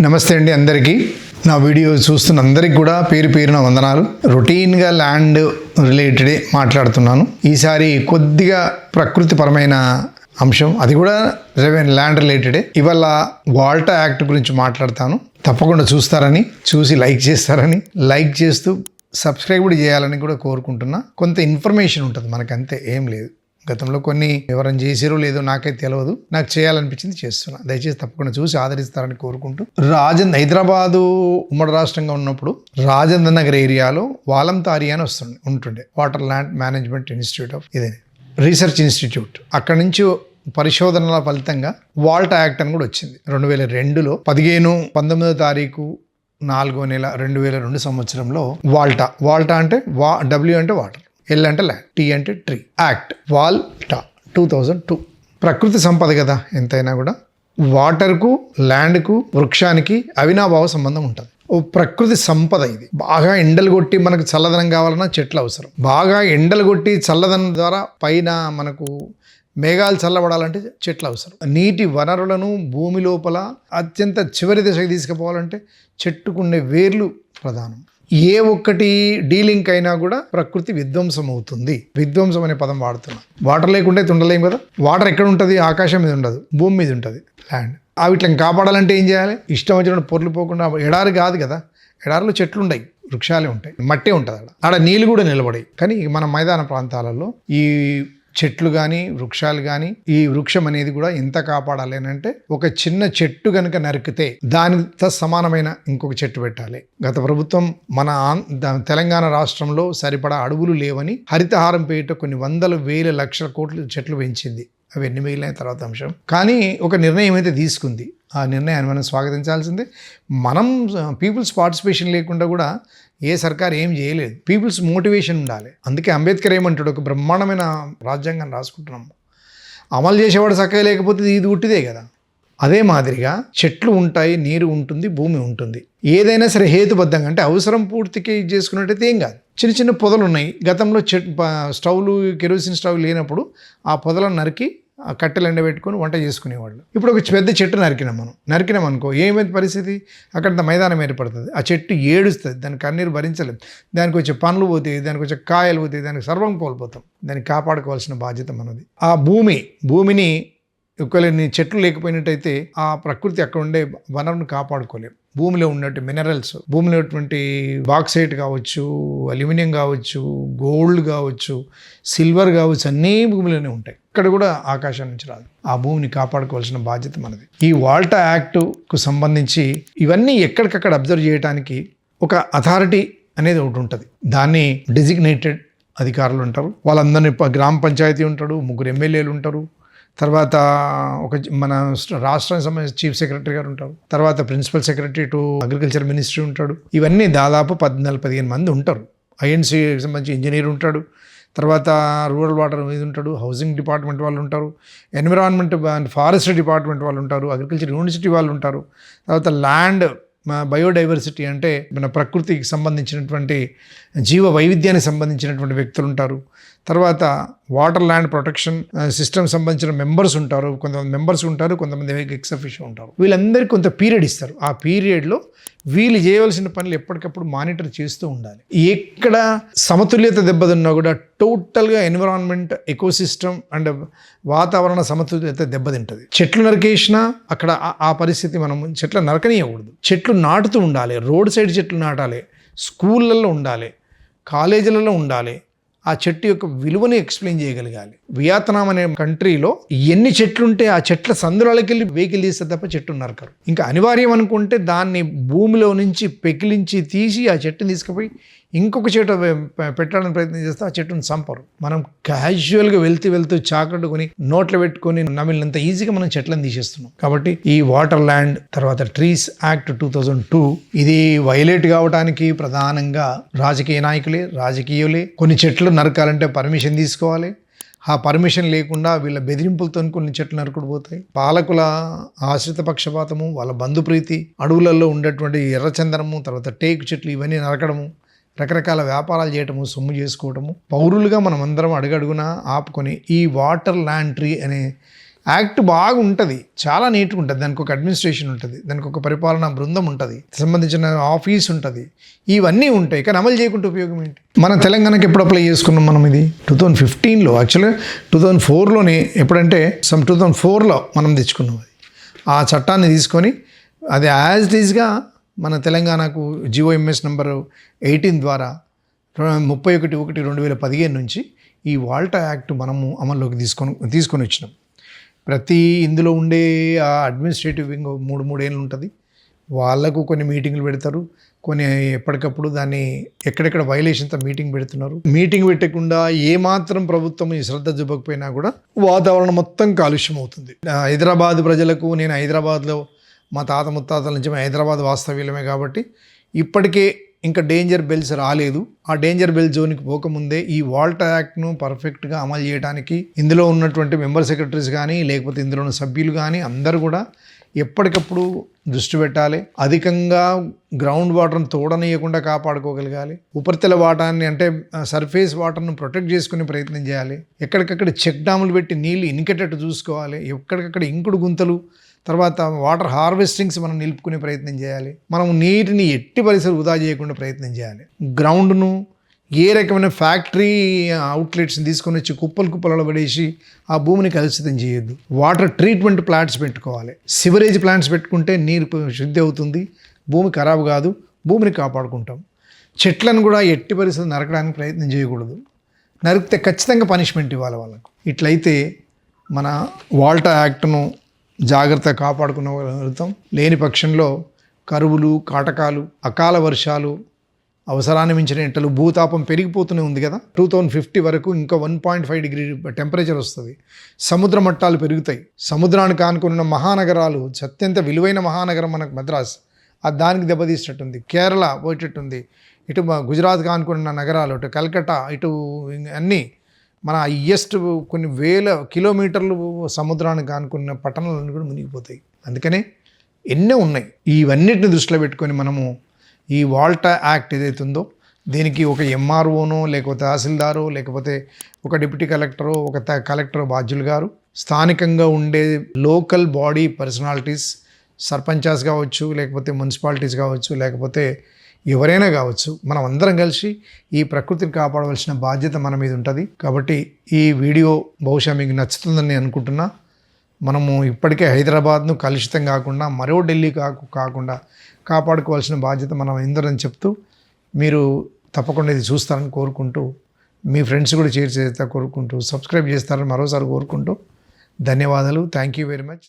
నమస్తే అండి అందరికీ. నా వీడియో చూస్తున్న అందరికి కూడా పేరు పేరున వందనాలు. రొటీన్గా ల్యాండ్ రిలేటెడే మాట్లాడుతున్నాను. ఈసారి కొద్దిగా ప్రకృతిపరమైన అంశం. అది కూడా రెవెన్ ల్యాండ్ రిలేటెడే. ఇవాళ వాల్టా యాక్ట్ గురించి మాట్లాడతాను. తప్పకుండా చూస్తారని చూసి లైక్ చేస్తారని లైక్ చేస్తూ సబ్స్క్రైబ్ కూడా చేయాలని కూడా కోరుకుంటున్నా. కొంత ఇన్ఫర్మేషన్ ఉంటుంది మనకంతే అంతే ఏం లేదు. గతంలో కొన్ని వివరం చేసిరో లేదో నాకైతే తెలియదు నాకు చేయాలనిపించింది చేస్తున్నా. దయచేసి తప్పకుండా చూసి ఆదరిస్తారని కోరుకుంటూ. రాజన్ హైదరాబాదు ఉమ్మడి రాష్ట్రంగా ఉన్నప్పుడు రాజేంద్ర నగర్ ఏరియాలో వాలంతారి అని వస్తుండే ఉంటుండే. Water land management institute of ఇదే రీసెర్చ్ ఇన్స్టిట్యూట్. అక్కడి నుంచి పరిశోధనల ఫలితంగా వాల్టా యాక్ట్ అని కూడా వచ్చింది. రెండు వేల రెండులో పదిహేను పంతొమ్మిదో తారీఖు నాలుగో నెల రెండు వేల రెండు సంవత్సరంలో వాల్టా. వాల్టా అంటే వా డబ్ల్యూ అంటే వాటర్. ఎల్ అంటే ల్యాండ్ టీ అంటే tree. Act WALTA two thousand two. ప్రకృతి సంపద కదా ఎంతైనా కూడా. వాటర్కు ల్యాండ్కు వృక్షానికి అవినాభావ సంబంధం ఉంటుంది. ఓ ప్రకృతి సంపద ఇది. బాగా ఎండలు కొట్టి మనకు చల్లదనం కావాలన్నా చెట్లు అవసరం. బాగా ఎండలు కొట్టి చల్లదనం ద్వారా పైన మనకు మేఘాలు చల్లబడాలంటే చెట్లు అవసరం. నీటి వనరులను భూమి లోపల అత్యంత చివరి దశకు తీసుకుపోవాలంటే చెట్టుకునే వేర్లు ప్రధానం. ఏ ఒక్కటి డీలింక్ అయినా కూడా ప్రకృతి విధ్వంసం అవుతుంది విధ్వంసం అనే పదం వాడుతున్నాం. వాటర్ లేకుంటే అయితే ఉండలేం కదా? వాటర్ ఎక్కడ ఉంటుంది? ఆకాశం మీద ఉండదు. భూమి మీద ఉంటుంది. ల్యాండ్ ఆ వీటిని కాపాడాలంటే ఏం చేయాలి? ఇష్టం వచ్చినట్టు పొర్లు పోకుండా ఎడారి కాదు కదా? ఎడారిలో చెట్లు ఉంటాయి. వృక్షాలే ఉంటాయి. మట్టే ఉంటుంది అక్కడ ఆడ నీళ్ళు కూడా నిలబడాయి కానీ మన మైదాన ప్రాంతాలలో ఈ చెట్లు కానీ వృక్షాలు కానీ ఈ వృక్షం అనేది కూడా ఎంత కాపాడాలి అని అంటే ఒక చిన్న చెట్టు కనుక నరికితే దానితో సమానమైన ఇంకొక చెట్టు పెట్టాలి. గత ప్రభుత్వం మన ఆం- తెలంగాణ రాష్ట్రంలో సరిపడా అడవులు లేవని హరితహారం పేరిట కొన్ని వందల వేల లక్షల కోట్లు చెట్లు పెంచింది. అవి ఎన్ని మిగిలిన తర్వాత అంశం. కానీ ఒక నిర్ణయం అయితే తీసుకుంది. ఆ నిర్ణయాన్ని మనం స్వాగతించాల్సిందే. మనం పీపుల్స్ పార్టిసిపేషన్ లేకుండా కూడా ఏ సర్కార్ ఏం చేయలేదు. పీపుల్స్ మోటివేషన్ ఉండాలి. అందుకే అంబేద్కర్ ఏమంటాడు? ఒక బ్రహ్మాండమైన రాజ్యాంగం రాసుకుంటున్నాం. అమలు చేసేవాడు చక్కగా లేకపోతే ఇది ఉట్టిదే కదా. అదే మాదిరిగా చెట్లు ఉంటాయి నీరు ఉంటుంది భూమి ఉంటుంది. ఏదైనా సరే హేతుబద్ధంగా అంటే అవసరం పూర్తికి ఇది చేసుకున్నట్టయితే ఏం కాదు. చిన్న చిన్న పొదలు ఉన్నాయి. గతంలో చెట్ స్టవ్లు కెరోసిన్ స్టవ్ లేనప్పుడు ఆ పొదలను నరికి ఆ కట్టెలు ఎండబెట్టుకొని వంట చేసుకునేవాళ్ళు. ఇప్పుడు ఒక పెద్ద చెట్టు నరికినాం మనం. నరికినాం అనుకో ఏమైంది పరిస్థితి? అక్కడ మైదానం ఏర్పడుతుంది. ఆ చెట్టు ఏడుస్తుంది. దాని కన్నీరు భరించలేదు. దానికి వచ్చే పండ్లు పోతాయి దానికి వచ్చే కాయలు పోతాయి దానికి సర్వం కోల్పోతాం. దాన్ని కాపాడుకోవాల్సిన బాధ్యత మనది. ఆ భూమి భూమిని ఒకవేళ నీ చెట్లు లేకపోయినట్టయితే ఆ ప్రకృతి అక్కడ ఉండే వనరును కాపాడుకోలేం. భూమిలో ఉన్నట్టు మినరల్స్ భూమిలో ఉన్నటువంటి బాక్సైట్ కావచ్చు అల్యూమినియం కావచ్చు గోల్డ్ కావచ్చు సిల్వర్ కావచ్చు అన్నీ భూమిలోనే ఉంటాయి. ఇక్కడ కూడా ఆకాశం నుంచి రాదు. ఆ భూమిని కాపాడుకోవాల్సిన బాధ్యత మనది. ఈ వాల్టా యాక్ట్కు సంబంధించి ఇవన్నీ ఎక్కడికక్కడ అబ్జర్వ్ చేయడానికి ఒక అథారిటీ అనేది ఒకటి ఉంటుంది. దాన్ని డెసిగ్నేటెడ్ అధికారులు ఉంటారు. వాళ్ళందరినీ గ్రామ పంచాయతీ ఉంటాడు ముగ్గురు ఎమ్మెల్యేలు ఉంటారు. తర్వాత ఒక మన రాష్ట్రానికి సంబంధించిన చీఫ్ సెక్రటరీ గారు ఉంటారు. తర్వాత principal secretary to agriculture ministry ఉంటాడు. ఇవన్నీ దాదాపు పద్నాలుగు పదిహేను మంది ఉంటారు. ఐఎన్సీకి సంబంధించి ఇంజనీర్ ఉంటాడు. తర్వాత రూరల్ వాటర్ ఇది ఉంటాడు హౌసింగ్ డిపార్ట్మెంట్ వాళ్ళు ఉంటారు ఎన్విరాన్మెంట్ అండ్ ఫారెస్ట్ డిపార్ట్మెంట్ వాళ్ళు ఉంటారు అగ్రికల్చర్ యూనివర్సిటీ వాళ్ళు ఉంటారు. తర్వాత ల్యాండ్ బయోడైవర్సిటీ అంటే మన ప్రకృతికి సంబంధించినటువంటి జీవ వైవిధ్యానికి సంబంధించినటువంటి వ్యక్తులు ఉంటారు. తర్వాత వాటర్ ల్యాండ్ ప్రొటెక్షన్ సిస్టమ్ సంబంధించిన మెంబర్స్ ఉంటారు. కొంతమంది మెంబర్స్ ఉంటారు కొంతమంది ఎక్స్ ఉంటారు. వీళ్ళందరికీ కొంత పీరియడ్ ఇస్తారు. ఆ పీరియడ్లో వీళ్ళు చేయవలసిన పనులు ఎప్పటికప్పుడు మానిటర్ చేస్తూ ఉండాలి. ఎక్కడ సమతుల్యత దెబ్బతిన్నా కూడా టోటల్గా ఎన్విరాన్మెంట్ ఎకోసిస్టమ్ అండ్ వాతావరణ సమతుల్యత దెబ్బతింటుంది. చెట్లు నరికేసినా అక్కడ ఆ- ఆ పరిస్థితి మనం చెట్లు నరకనీయకూడదు. చెట్లు నాటుతూ ఉండాలి. రోడ్ సైడ్ చెట్లు నాటాలి. స్కూళ్ళల్లో ఉండాలి. కాలేజీలలో ఉండాలి. ఆ చెట్టు యొక్క విలువని ఎక్స్ప్లెయిన్ చేయగలగాలి. వియత్నాం అనే కంట్రీలో ఎన్ని చెట్లుంటే ఆ చెట్ల సందురాలకి వెళ్ళి వెహికల్ తీస్తే తప్ప చెట్టు నరకరు ఇంకా అనివార్యం అనుకుంటే దాన్ని భూమిలో నుంచి పెకిలించి తీసి ఆ చెట్టుని తీసుకుపోయి ఇంకొక చెట్టు పెట్టడానికి ప్రయత్నం చేస్తే ఆ చెట్టును చంపరు. మనం క్యాజువల్గా వెళ్తూ వెళ్తూ చాకట్టుకొని నోట్లు నోట్లో పెట్టుకొని నమిలినంత ఈజీగా మనం చెట్లను తీసేస్తున్నాం. కాబట్టి ఈ వాటర్ ల్యాండ్ తర్వాత trees act two thousand two ఇది వైలేట్ కావడానికి ప్రధానంగా రాజకీయ నాయకులే రాజకీయులే కొన్ని చెట్లు నరకాలంటే పర్మిషన్ తీసుకోవాలి. ఆ పర్మిషన్ లేకుండా వీళ్ళ బెదిరింపులతో కొన్ని చెట్లు నరుకుడుపోతాయి పాలకుల ఆశ్రిత పక్షపాతము వాళ్ళ బంధుప్రీతి అడవులలో ఉండేటువంటి ఎర్రచందనము తర్వాత టేకు చెట్లు ఇవన్నీ నరకడము రకరకాల వ్యాపారాలు చేయటము సొమ్ము చేసుకోవటము పౌరులుగా మనం అందరం అడుగడుగున ఆపుకొని ఈ వాటర్ లాంట్రీ అనే యాక్ట్ బాగుంటుంది. చాలా నీట్గా ఉంటుంది దానికి ఒక అడ్మినిస్ట్రేషన్ ఉంటుంది. దానికి ఒక పరిపాలనా బృందం ఉంటుంది. సంబంధించిన ఆఫీస్ ఉంటుంది. ఇవన్నీ ఉంటాయి. కానీ అమలు చేయకుంటే ఉపయోగం ఏంటి? మన తెలంగాణకి ఎప్పుడు అప్లై చేసుకున్నాం మనం ఇది? టూ థౌజండ్ ఫిఫ్టీన్లో. యాక్చువల్గా టూ థౌజండ్ ఫోర్లోనే ఎప్పుడంటే సమ్ టూ థౌజండ్ ఫోర్లో మనం తెచ్చుకున్నాం అది. ఆ చట్టాన్ని తీసుకొని అది యాజ్ ఇట్ ఈజ్గా మన తెలంగాణకు జిఓఎంఎస్ నెంబర్ ఎయిటీన్ ద్వారా ముప్పై ఒకటి ఒకటి రెండు వేల పదిహేను నుంచి ఈ వాల్టా యాక్ట్ మనము అమల్లోకి తీసుకొని తీసుకొని వచ్చినాం. ప్రతి ఇందులో ఉండే ఆ అడ్మినిస్ట్రేటివ్ వింగ్ మూడు మూడేళ్ళు ఉంటుంది. వాళ్ళకు కొన్ని మీటింగ్లు పెడతారు. కొన్ని ఎప్పటికప్పుడు దాన్ని ఎక్కడెక్కడ వైలేషన్తో మీటింగ్ పెడుతున్నారు. మీటింగ్ పెట్టకుండా ఏమాత్రం ప్రభుత్వం ఈ శ్రద్ధ చూపకపోయినా కూడా వాతావరణం మొత్తం కాలుష్యం అవుతుంది. హైదరాబాద్ ప్రజలకు నేను హైదరాబాద్లో మా తాత ముత్తాతల నుంచి మేము హైదరాబాద్ వాస్తవ్యులమే కాబట్టి ఇప్పటికే ఇంకా డేంజర్ బెల్స్ రాలేదు. ఆ డేంజర్ బెల్ జోన్కి పోకముందే ఈ వాల్ట్ యాక్ట్ను పర్ఫెక్ట్గా అమలు చేయడానికి ఇందులో ఉన్నటువంటి మెంబర్ సెక్రటరీస్ కానీ లేకపోతే ఇందులో ఉన్న సభ్యులు కానీ అందరూ కూడా ఎప్పటికప్పుడు దృష్టి పెట్టాలి. అధికంగా గ్రౌండ్ వాటర్ను తోడనీయకుండా కాపాడుకోగలగాలి. ఉపరితల వాటాన్ని అంటే సర్ఫేస్ వాటర్ను ప్రొటెక్ట్ చేసుకునే ప్రయత్నం చేయాలి. ఎక్కడికక్కడ చెక్ డాములు పెట్టి నీళ్ళు ఇనికెటట్టు చూసుకోవాలి. ఎక్కడికక్కడ ఇంకుడు గుంతలు తర్వాత వాటర్ హార్వెస్టింగ్స్ మనం నిలుపుకునే ప్రయత్నం చేయాలి. మనం నీటిని ఎట్టి పరిసర వృధా చేయకుండా ప్రయత్నం చేయాలి. గ్రౌండ్ను ఏ రకమైన ఫ్యాక్టరీ అవుట్లెట్స్ని తీసుకొని వచ్చి కుప్పలు కుప్పలలో పడేసి ఆ భూమిని కలుషితం చేయొద్దు. వాటర్ ట్రీట్మెంట్ ప్లాంట్స్ పెట్టుకోవాలి. సివరేజ్ ప్లాంట్స్ పెట్టుకుంటే నీరు శుద్ధి అవుతుంది. భూమి ఖరాబ్ కాదు. భూమిని కాపాడుకుంటాం. చెట్లను కూడా ఎట్టి పరిస్థితులు నరకడానికి ప్రయత్నం చేయకూడదు. నరికితే ఖచ్చితంగా పనిష్మెంట్ ఇవ్వాలి వాళ్ళకు. ఇట్లయితే మన వాల్టా యాక్ట్ను జాగ్రత్తగా కాపాడుకునగలుగుతాం లేని పక్షంలో కరువులు కాటకాలు అకాల వర్షాలు అవసరాన్ని మించిన ఎంటలు భూతాపం పెరిగిపోతూనే ఉంది కదా. టూ థౌజండ్ ఫిఫ్టీ వరకు ఇంకా one point five degree temperature వస్తుంది. సముద్ర మట్టాలు పెరుగుతాయి. సముద్రానికి ఆనుకున్న మహానగరాలు అత్యంత విలువైన మహానగరం మనకు మద్రాస్. అది దానికి దెబ్బతీసినట్టుంది కేరళ పోయేటట్టుంది. ఇటు గుజరాత్కి ఆనుకున్న నగరాలు ఇటు కల్కట్టా ఇటు అన్నీ మన హయ్యెస్ట్ కొన్ని వేల కిలోమీటర్లు సముద్రానికి కానుకున్న పట్టణాలన్నీ కూడా మునిగిపోతాయి. అందుకనే ఎన్నో ఉన్నాయి. ఇవన్నిటిని దృష్టిలో పెట్టుకొని మనము ఈ వాల్టా యాక్ట్ ఏదైతే ఉందో దీనికి ఒక ఎంఆర్ఓనో లేకపోతే తహసీల్దారో లేకపోతే ఒక డిప్యూటీ కలెక్టరో ఒక కలెక్టర్ బాధ్యులు గారు స్థానికంగా ఉండే లోకల్ బాడీ పర్సనాలిటీస్ సర్పంచాస్ కావచ్చు లేకపోతే మున్సిపాలిటీస్ కావచ్చు లేకపోతే ఎవరైనా కావచ్చు మనం అందరం కలిసి ఈ ప్రకృతిని కాపాడవలసిన బాధ్యత మన మీద ఉంటుంది. కాబట్టి ఈ వీడియో బహుశా మీకు నచ్చుతుందని నేను అనుకుంటున్నా. మనము ఇప్పటికే హైదరాబాద్ను కలుషితం కాకుండా మరో ఢిల్లీ కాకు కాకుండా కాపాడుకోవాల్సిన బాధ్యత మనం అందరం చెప్తూ మీరు తప్పకుండా ఇది చూస్తారని కోరుకుంటూ మీ ఫ్రెండ్స్ కూడా షేర్ చేస్తా కోరుకుంటూ సబ్స్క్రైబ్ చేస్తారని మరోసారి కోరుకుంటూ ధన్యవాదాలు. Thank you very much.